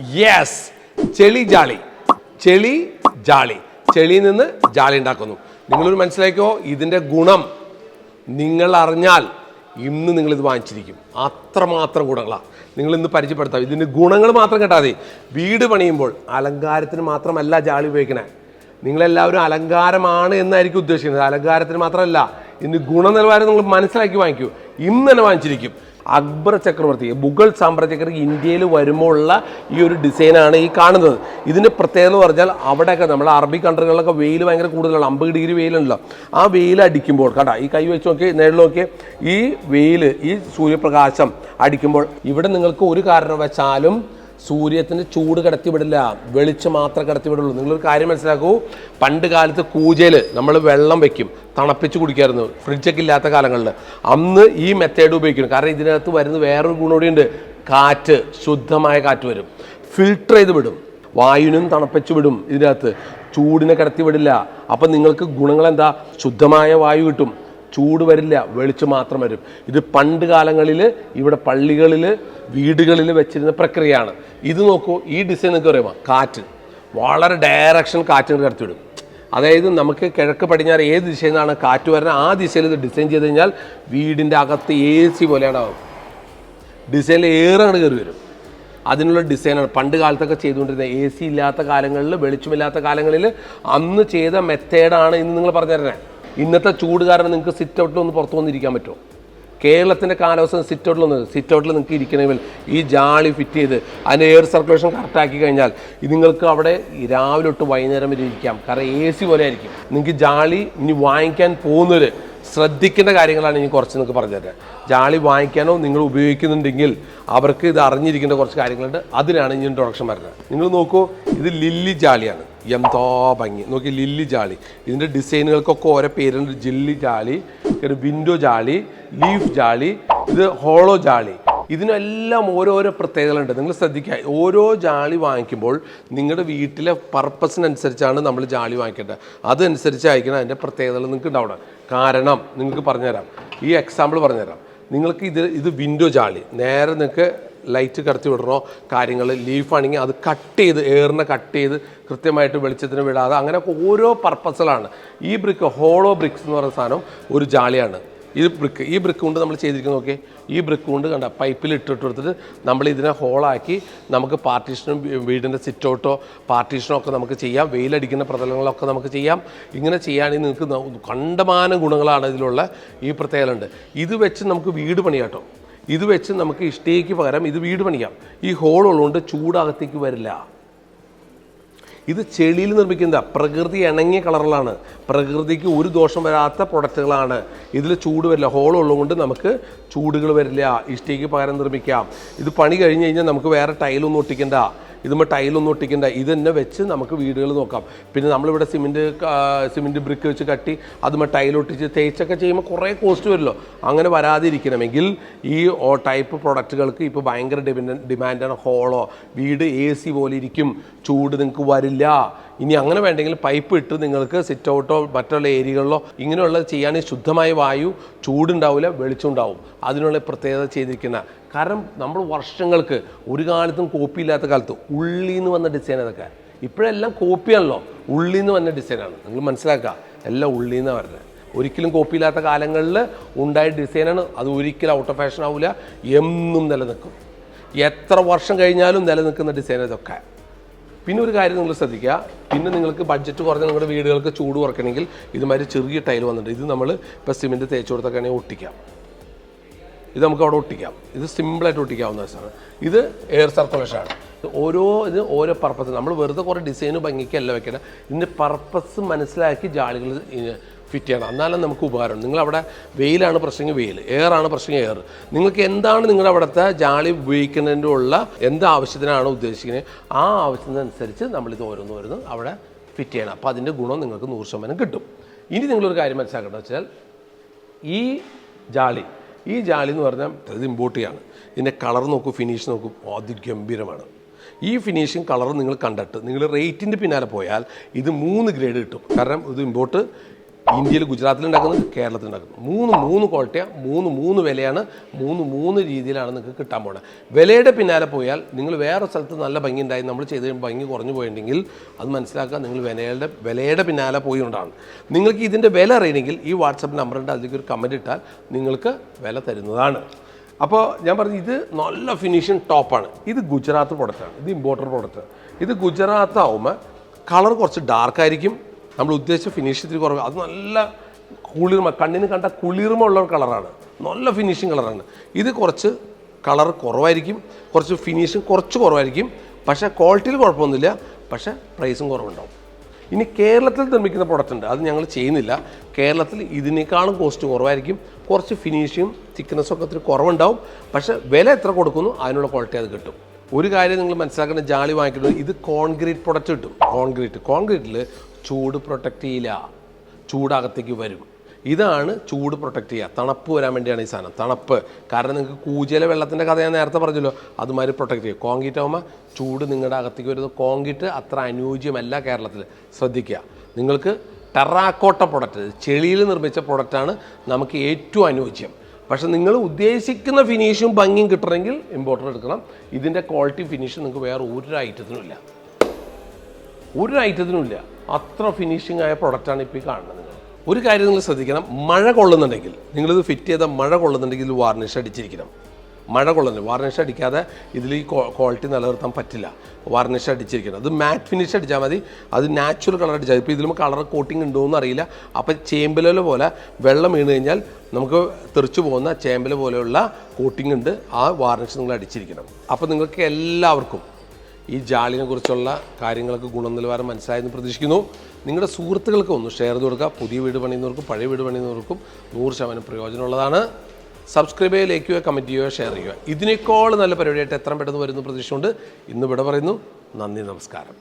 Yes ചെളി ജാളി. ചെളി ജാളി. ചെളിയിൽ നിന്ന് ജാളി ഉണ്ടാക്കുന്നു. നിങ്ങളൊരു മനസ്സിലാക്കിയോ ഇതിന്റെ ഗുണം നിങ്ങൾ അറിഞ്ഞാൽ ഇന്ന് നിങ്ങൾ ഇത് വാങ്ങിച്ചിരിക്കും. അത്രമാത്രം ഗുണങ്ങളാണ് നിങ്ങൾ ഇന്ന് പരിചയപ്പെടുത്താം. ഇതിന്റെ ഗുണങ്ങൾ മാത്രം കേട്ടാൽ മതി. വീട് പണിയുമ്പോൾ അലങ്കാരത്തിന് മാത്രമല്ല ജാളി ഉപയോഗിക്കണേ. നിങ്ങളെല്ലാവരും അലങ്കാരമാണ് എന്നായിരിക്കും ഉദ്ദേശിക്കുന്നത്. അലങ്കാരത്തിന് മാത്രമല്ല ഇന്ന് ഗുണനിലവാരം നിങ്ങൾ മനസ്സിലാക്കി വാങ്ങിക്കൂ. ഇന്ന് തന്നെ വാങ്ങിച്ചിരിക്കും. അക്ബർ ചക്രവർത്തി മുഗൾ സാമ്രാജ്യക്കാർ ഇന്ത്യയിൽ വരുമ്പോൾ ഉള്ള ഈ ഒരു ഡിസൈനാണ് ഈ കാണുന്നത്. ഇതിന്റെ പ്രത്യേകത എന്ന് പറഞ്ഞാൽ അവിടെയൊക്കെ നമ്മൾ അറബി കൺട്രികളിലൊക്കെ വെയിൽ ഭയങ്കര കൂടുതലാണ് അമ്പത് ഡിഗ്രി വെയിലുണ്ടല്ലോ. ആ വെയിൽ അടിക്കുമ്പോൾ കേട്ടോ ഈ കൈ വെച്ച് നോക്കി നേരിൽ നോക്കി ഈ വെയിൽ ഈ സൂര്യപ്രകാശം അടിക്കുമ്പോൾ ഇവിടെ നിങ്ങൾക്ക് ഒരു കാരണവശാലും സൂര്യത്തിന് ചൂട് കിടത്തിവിടില്ല വെളിച്ചം മാത്രം കിടത്തിവിടുള്ളൂ. നിങ്ങളൊരു കാര്യം മനസ്സിലാക്കൂ പണ്ട് കാലത്ത് കൂജയിൽ നമ്മൾ വെള്ളം വെക്കും തണുപ്പിച്ച് കുടിക്കായിരുന്നു ഫ്രിഡ്ജൊക്കെ ഇല്ലാത്ത കാലങ്ങളിൽ അന്ന് ഈ മെത്തേഡ് ഉപയോഗിക്കുന്നു. കാരണം ഇതിനകത്ത് വരുന്ന വേറൊരു ഗുണം കൂടിയുണ്ട് കാറ്റ് ശുദ്ധമായ കാറ്റ് വരും. ഫിൽട്ടർ ചെയ്ത് വിടും. വായുവിനും തണുപ്പിച്ച് വിടും ഇതിനകത്ത്. ചൂടിനെ കടത്തി വിടില്ല അപ്പം നിങ്ങൾക്ക് ഗുണങ്ങൾ എന്താ ശുദ്ധമായ വായു കിട്ടും. ചൂട് വരില്ല വെളിച്ചം മാത്രം വരും. ഇത് പണ്ട് കാലങ്ങളിൽ ഇവിടെ പള്ളികളിൽ വീടുകളിൽ വെച്ചിരുന്ന പ്രക്രിയയാണ്. ഇത് നോക്കൂ ഈ ഡിസൈൻ നിങ്ങൾക്ക് അറിയാമോ? കാറ്റ്. വളരെ ഡയറക്ഷൻ കാറ്റിന് കടത്തിവിടും. അതായത് നമുക്ക് കിഴക്ക് പടിഞ്ഞാറ് ഏത് ദിശയിൽ നിന്നാണ് കാറ്റ് വരുന്നത് ആ ദിശയിൽ ഇത് ഡിസൈൻ ചെയ്ത് കഴിഞ്ഞാൽ വീടിന്റെ അകത്ത് എ സി പോലെയാണ് ആവും ഡിസൈനിൽ ഏറാണ് കയറി വരും. അതിനുള്ള ഡിസൈനാണ്. പണ്ട് കാലത്തൊക്കെ ചെയ്തുകൊണ്ടിരുന്നത് എ സി ഇല്ലാത്ത കാലങ്ങളിൽ വെളിച്ചമില്ലാത്ത കാലങ്ങളിൽ അന്ന് ചെയ്ത മെത്തേഡാണ് ഇന്ന് നിങ്ങൾ പറഞ്ഞു തരുന്നത് ഇന്നത്തെ ചൂട് കാരണം നിങ്ങൾക്ക് സിറ്റ് ഔട്ടിൽ ഒന്ന് പുറത്തു വന്നിരിക്കാൻ പറ്റുമോ? കേരളത്തിന്റെ കാലാവസ്ഥ സിറ്റ് ഔട്ടിൽ ഒന്ന് സിറ്റ് ഔട്ടിൽ നിങ്ങൾക്ക് ഇരിക്കണമെങ്കിൽ ഈ ജാളി ഫിറ്റ് ചെയ്ത് അതിന്റെ എയർ സർക്കുലേഷൻ കറക്റ്റാക്കി കഴിഞ്ഞാൽ നിങ്ങൾക്ക് അവിടെ രാവിലെ തൊട്ട് വൈകുന്നേരം വരെ ഇരിക്കാം. കാരണം എ സി പോലെ ആയിരിക്കും. നിങ്ങൾക്ക് ജാളി ഇനി വാങ്ങിക്കാൻ പോകുന്നവർ ശ്രദ്ധിക്കേണ്ട കാര്യങ്ങളാണ് ഇനി കുറച്ച് നിങ്ങൾക്ക് പറഞ്ഞുതരാം ജാളി വാങ്ങിക്കാനോ നിങ്ങൾ ഉപയോഗിക്കുന്നുണ്ടെങ്കിൽ അവർക്ക് ഇത് അറിഞ്ഞിരിക്കേണ്ട കുറച്ച് കാര്യങ്ങളുണ്ട്. അതിനാണ് ഇനി ഇൻട്രൊഡക്ഷൻ വരുന്നത്. നിങ്ങൾ നോക്കൂ ഇത് ലില്ലി ജാളിയാണ്. എന്തോ ഭംഗി. നോക്കി ലില്ലി ജാളി. ഇതിന്റെ ഡിസൈനുകൾക്കൊക്കെ ഓരോ പേരുണ്ട്. ജില്ലി ജാളി വിൻഡോ ജാളി ലീഫ് ജാളി ഇത് ഹോളോ ജാളി. ഇതിനെല്ലാം ഓരോരോ പ്രത്യേകതകളുണ്ട്. നിങ്ങൾ ശ്രദ്ധിക്കുക ഓരോ ജാളി വാങ്ങിക്കുമ്പോൾ നിങ്ങളുടെ വീട്ടിലെ പർപ്പസിനനുസരിച്ചാണ് നമ്മൾ ജാളി വാങ്ങിക്കേണ്ടത്. അതനുസരിച്ച് അയക്കണം അതിന്റെ പ്രത്യേകതകൾ നിങ്ങൾക്ക് ഉണ്ടാവണം കാരണം നിങ്ങൾക്ക് പറഞ്ഞുതരാം. ഈ എക്സാമ്പിൾ പറഞ്ഞുതരാം. നിങ്ങൾക്ക് ഇത് ഇത് വിൻഡോ ജാളി. നേരെ നിങ്ങൾക്ക് ലൈറ്റ് കടത്തി വിടണോ? കാര്യങ്ങൾ ലീഫാണെങ്കിൽ അത് കട്ട് ചെയ്ത് എയറിനെ കട്ട് ചെയ്ത് കൃത്യമായിട്ട് വെളിച്ചത്തിന് വിടാതെ അങ്ങനെയൊക്കെ ഓരോ പർപ്പസിലാണ് ഈ ബ്രിക്ക് ഹോളോ ബ്രിക്സ് എന്ന് പറയുന്ന സാധനം ഒരു ജാളിയാണ്. ഈ ബ്രിക്ക് ഈ ബ്രിക്ക് കൊണ്ട് നമ്മൾ ചെയ്തിരിക്കുന്നത് നോക്കിയേ. ഈ ബ്രിക്ക് കൊണ്ട് കണ്ട പൈപ്പിൽ ഇട്ടിട്ട് കൊടുത്തിട്ട് നമ്മൾ ഇതിനെ ഹോളാക്കി നമുക്ക് പാർട്ടീഷനും വീടിന്റെ സിറ്റൗട്ടോ പാർട്ടീഷനോ ഒക്കെ നമുക്ക് ചെയ്യാം. വെയിലടിക്കുന്ന പ്രതലങ്ങളൊക്കെ നമുക്ക് ചെയ്യാം. ഇങ്ങനെ ചെയ്യുകയാണെങ്കിൽ നിങ്ങൾക്ക് കണ്ടമാനം ഗുണങ്ങളാണ് ഇതിലുള്ള ഈ പ്രത്യേകതയുണ്ട് ഇത് വെച്ച് നമുക്ക് വീട് പണിയാട്ടോ. ഇത് വെച്ച് നമുക്ക് ഇഷ്ടേക്ക് പകരം ഇത് വീട് പണിയാം. ഈ ഹോൾ ഉള്ളതുകൊണ്ട് ചൂടകത്തേക്ക് വരില്ല. ഇത് ചെളിയിൽ നിർമ്മിക്കുന്ന പ്രകൃതി ഇണങ്ങിയ കളറിലാണ്. പ്രകൃതിക്ക് ഒരു ദോഷം വരാത്ത പ്രൊഡക്റ്റുകളാണ്. ഇതിൽ ചൂട് വരില്ല. ഹോൾ ഉള്ളതുകൊണ്ട് നമുക്ക് ചൂടുകൾ വരില്ല. ഇഷ്ടേക്ക് പകരം നിർമ്മിക്കാം. ഇത് പണി കഴിഞ്ഞ് കഴിഞ്ഞാൽ നമുക്ക് വേറെ ടൈലൊന്നും ഒട്ടിക്കണ്ട. ഇതുമ്പോൾ ടൈലൊന്നും ഒട്ടിക്കണ്ട. ഇത് തന്നെ വെച്ച് നമുക്ക് വീടുകൾ നോക്കാം. പിന്നെ നമ്മളിവിടെ സിമെന്റ് സിമെന്റ് ബ്രിക്ക് വെച്ച് കട്ടി അതുമ്പോൾ ടൈൽ ഒട്ടിച്ച് തേച്ചൊക്കെ ചെയ്യുമ്പോൾ കുറേ കോസ്റ്റ് വരുമല്ലോ അങ്ങനെ വരാതിരിക്കണമെങ്കിൽ ഈ ടൈപ്പ് പ്രൊഡക്റ്റുകൾക്ക് ഇപ്പോൾ ഭയങ്കര ഡിമാൻഡ് ഡിമാൻഡാണ് ഹോളോ വീട് എ സി പോലെ ഇരിക്കും. ചൂട് നിങ്ങൾക്ക് വരില്ല. ഇനി അങ്ങനെ വേണ്ടെങ്കിൽ പൈപ്പ് ഇട്ട് നിങ്ങൾക്ക് സിറ്റ് ഔട്ടോ മറ്റുള്ള ഏരിയകളിലോ ഇങ്ങനെയുള്ള ചെയ്യുകയാണെങ്കിൽ ശുദ്ധമായ വായു ചൂടുണ്ടാവില്ല വെളിച്ചം ഉണ്ടാവും. അതിനുള്ള പ്രത്യേകത ചെയ്തിരിക്കുന്ന കാരണം നമ്മൾ വർഷങ്ങൾക്ക് ഒരു കാലത്തും കോപ്പി ഇല്ലാത്ത കാലത്ത് ഉള്ളിൽ നിന്ന് വന്ന ഡിസൈൻ അതൊക്കെ ഇപ്പോഴെല്ലാം കോപ്പിയാണല്ലോ ഉള്ളിൽ നിന്ന് വന്ന ഡിസൈനാണ് നിങ്ങൾ മനസ്സിലാക്കുക. എല്ലാം ഉള്ളിൽ നിന്നാണ് വരുന്നത്. ഒരിക്കലും കോപ്പി ഇല്ലാത്ത കാലങ്ങളിൽ ഉണ്ടായ ഡിസൈനാണ് അത് ഒരിക്കലും ഔട്ട് ഓഫ് ഫാഷൻ ആവില്ല എന്നും നിലനിൽക്കും. എത്ര വർഷം കഴിഞ്ഞാലും നിലനിൽക്കുന്ന ഡിസൈൻ ഇതൊക്കെ. പിന്നെ ഒരു കാര്യം നിങ്ങൾ ശ്രദ്ധിക്കുക. പിന്നെ നിങ്ങൾക്ക് ബഡ്ജറ്റ് കുറഞ്ഞ നിങ്ങളുടെ വീടുകൾക്ക് ചൂട് കുറയ്ക്കണമെങ്കിൽ ഇതുമാതിരി ചെറിയ ടൈൽ വന്നിട്ടുണ്ട്. ഇത് നമ്മൾ ഇപ്പോൾ സിമെന്റ് തേച്ച് കൊടുത്തൊക്കെ ഒട്ടിക്കാം. ഇത് നമുക്ക് അവിടെ ഒട്ടിക്കാം. ഇത് സിമ്പിളായിട്ട് ഒട്ടിക്കാവുന്ന സാധനം ഇത് എയർ സർക്കുലേഷൻ ആണ്. ഓരോ ഇത് ഓരോ പർപ്പസ് നമ്മൾ വെറുതെ കുറേ ഡിസൈന് ഭംഗിക്കല്ല വെക്കണം ഇതിന്റെ പർപ്പസ് മനസ്സിലാക്കി ജാളികൾ ഫിറ്റ് ചെയ്യണം. എന്നാലും നമുക്ക് ഉപകാരം നിങ്ങളവിടെ വെയിലാണ് പ്രശ്നമെങ്കിൽ വെയിൽ എയർ ആണ് പ്രശ്നം എയർ നിങ്ങൾക്ക് എന്താണ് നിങ്ങളുടെ അവിടുത്തെ ജാളി ഉപയോഗിക്കുന്നതിന്റെ ഉള്ള എന്ത് ആവശ്യത്തിനാണ് ഉദ്ദേശിക്കുന്നത്? ആ ആവശ്യത്തിനനുസരിച്ച് നമ്മളിത് ഓരോന്ന് ഓരോന്ന് അവിടെ ഫിറ്റ് ചെയ്യണം. അപ്പോൾ അതിന്റെ ഗുണം നിങ്ങൾക്ക് നൂറ് ശതമാനം കിട്ടും. ഇനി നിങ്ങളൊരു കാര്യം മനസ്സിലാക്കേണ്ടത് വെച്ചാൽ ഈ ജാളി ഈ ജാലി എന്ന് പറഞ്ഞാൽ ഇത് ഇമ്പോർട്ട് ചെയ്യാണ്. ഇതിന്റെ കളർ നോക്കൂ ഫിനിഷ് നോക്കൂ അതിഗംഭീരമാണ്. ഈ ഫിനിഷിങ് കളറും നിങ്ങൾ കണ്ടിട്ട് നിങ്ങൾ റേറ്റിന്റെ പിന്നാലെ പോയാൽ ഇത് മൂന്ന് ഗ്രേഡ് കിട്ടും. കാരണം ഇത് ഇമ്പോർട്ട് ഇന്ത്യയിൽ ഗുജറാത്തിൽ ഉണ്ടാക്കുന്നത് കേരളത്തിൽ ഉണ്ടാക്കുന്നത് മൂന്ന് മൂന്ന് ക്വാളിറ്റിയാണ് മൂന്ന് മൂന്ന് വിലയാണ് മൂന്ന് മൂന്ന് രീതിയിലാണ് നിങ്ങൾക്ക് കിട്ടാൻ പോകുന്നത് വിലയുടെ പിന്നാലെ പോയാൽ നിങ്ങൾ വേറെ സ്ഥലത്ത് നല്ല ഭംഗി ഉണ്ടായി നമ്മൾ ചെയ്ത് കഴിയുമ്പോൾ ഭംഗി കുറഞ്ഞു പോയിട്ടുണ്ടെങ്കിൽ അത് മനസ്സിലാക്കുക നിങ്ങൾ വിലയുടെ വിലയുടെ പിന്നാലെ പോയി കൊണ്ടാണ് നിങ്ങൾക്ക് ഇതിന്റെ വില അറിയണമെങ്കിൽ ഈ വാട്സപ്പ് നമ്പറുണ്ട് അതിലേക്ക് ഒരു കമന്റ് ഇട്ടാൽ നിങ്ങൾക്ക് വില തരുന്നതാണ്. അപ്പോൾ ഞാൻ പറഞ്ഞു ഇത് നല്ല ഫിനിഷിങ് ടോപ്പാണ് ഇത് ഗുജറാത്ത് പ്രൊഡക്റ്റാണ് ഇത് ഇമ്പോർട്ടന്റ് പ്രൊഡക്റ്റ് ഇത് ഗുജറാത്ത് ആവുമ്പോൾ കളർ കുറച്ച് ഡാർക്ക് ആയിരിക്കും. നമ്മൾ ഉദ്ദേശിച്ച ഫിനിഷ് കുറവ്. അത് നല്ല കുളിർമ കണ്ണിന് കണ്ട കുളിർമ ഉള്ള കളറാണ് നല്ല ഫിനിഷിങ് കളറാണ് ഇത് കുറച്ച് കളർ കുറവായിരിക്കും. കുറച്ച് ഫിനിഷിങ് കുറച്ച് കുറവായിരിക്കും. പക്ഷേ ക്വാളിറ്റിയിൽ കുഴപ്പമൊന്നുമില്ല. പക്ഷേ പ്രൈസും കുറവുണ്ടാവും. ഇനി കേരളത്തിൽ നിർമ്മിക്കുന്ന പ്രൊഡക്റ്റ് ഉണ്ട്. അത് ഞങ്ങൾ ചെയ്യുന്നില്ല. കേരളത്തിൽ ഇതിനേക്കാളും കോസ്റ്റ് കുറവായിരിക്കും. കുറച്ച് ഫിനിഷിങ്ങും തിക്നെസ്സും ഒക്കെ ഒത്തിരി കുറവുണ്ടാവും. പക്ഷേ വില എത്ര കൊടുക്കുന്നു അതിനുള്ള ക്വാളിറ്റി അത് കിട്ടും. ഒരു കാര്യം നിങ്ങൾ മനസ്സിലാക്കേണ്ട ജാളി വാങ്ങിക്കുന്നത് ഇത് കോൺക്രീറ്റ് പ്രൊഡക്റ്റ് കിട്ടും. കോൺക്രീറ്റ് കോൺക്രീറ്റിൽ ചൂട് പ്രൊട്ടക്റ്റ് ചെയ്യില്ല. ചൂടകത്തേക്ക് വരും. ഇതാണ് ചൂട് പ്രൊട്ടക്റ്റ് ചെയ്യുക. തണുപ്പ് വരാൻ വേണ്ടിയാണ് ഈ സാധനം. തണുപ്പ്. കാരണം നിങ്ങൾക്ക് കൂജയിലെ വെള്ളത്തിന്റെ കഥ ഞാൻ നേരത്തെ പറഞ്ഞല്ലോ. അതുമാതിരി പ്രൊട്ടക്റ്റ് ചെയ്യും കോൺക്രീറ്റ് ആകുമ്പോൾ ചൂട് നിങ്ങളുടെ അകത്തേക്ക് വരുന്നത് കോൺക്രീറ്റ് അത്ര അനുയോജ്യമല്ല കേരളത്തിൽ. ശ്രദ്ധിക്കുക. നിങ്ങൾക്ക് ടെറാക്കോട്ട പ്രൊഡക്റ്റ് ചെളിയിൽ നിർമ്മിച്ച പ്രൊഡക്റ്റാണ് നമുക്ക് ഏറ്റവും അനുയോജ്യം. പക്ഷേ നിങ്ങൾ ഉദ്ദേശിക്കുന്ന ഫിനിഷും ഭംഗിയും കിട്ടണമെങ്കിൽ ഇമ്പോർട്ടന്റ് എടുക്കണം. ഇതിന്റെ ക്വാളിറ്റി ഫിനിഷ് നിങ്ങൾക്ക് വേറെ ഒരു ഐറ്റത്തിനും ഇല്ല. ഒരു ഐറ്റത്തിനും ഇല്ല. അത്ര ഫിനിഷിംഗ് ആയ പ്രൊഡക്റ്റാണ് ഇപ്പോൾ കാണുന്നത്. നിങ്ങൾ ഒരു കാര്യം നിങ്ങൾ ശ്രദ്ധിക്കണം. മഴ കൊള്ളുന്നുണ്ടെങ്കിൽ നിങ്ങളിത് ഫിറ്റ് ചെയ്ത മഴ കൊള്ളുന്നുണ്ടെങ്കിൽ വാർണിഷ് അടിച്ചിരിക്കണം. മഴ കൊള്ളുന്നു. വാർണിഷ് അടിക്കാതെ ഇതിൽ ഈ ക്വാളിറ്റി നിലനിർത്താൻ പറ്റില്ല. വാർണിഷ് അടിച്ചിരിക്കണം. അത് മാറ്റ് ഫിനിഷ് അടിച്ചാൽ മതി. അത് നാച്ചുറൽ കളർ അടിച്ചാൽ ഇപ്പോൾ ഇതിലും കളർ കോട്ടിംഗ് ഉണ്ടോ എന്ന് അറിയില്ല. അപ്പോൾ ചേമ്പല പോലെ വെള്ളം വീണ് കഴിഞ്ഞാൽ നമുക്ക് തെറിച്ചു പോകുന്ന ചേമ്പല പോലെയുള്ള കോട്ടിംഗ് ഉണ്ട്. ആ വാർണിഷ് നിങ്ങൾ അടിച്ചിരിക്കണം. അപ്പോൾ നിങ്ങൾക്ക് എല്ലാവർക്കും ഈ ജാളിനെ കുറിച്ചുള്ള കാര്യങ്ങൾക്ക് ഗുണനിലവാരം മനസ്സിലായെന്ന് പ്രതീക്ഷിക്കുന്നു. നിങ്ങളുടെ സുഹൃത്തുക്കൾക്ക് ഒന്ന് ഷെയർ ചെയ്ത് കൊടുക്കുക. പുതിയ വീട് പണിയുന്നവർക്കും പഴയ വീട് പണിയുന്നവർക്കും നൂറ് ശതമാനം പ്രയോജനമുള്ളതാണ്. സബ്സ്ക്രൈബ് ചെയ്യുക ലൈക്ക് ചെയ്യുക കമന്റ് ചെയ്യുക ഷെയർ ചെയ്യുക. ഇതിനേക്കാൾ നല്ല പരിപാടിയായിട്ട് എത്രയും പെട്ടെന്ന് വരുന്ന പ്രതീക്ഷയുണ്ട് ഇന്ന് ഇവിടെ പറയുന്നു. നന്ദി നമസ്കാരം.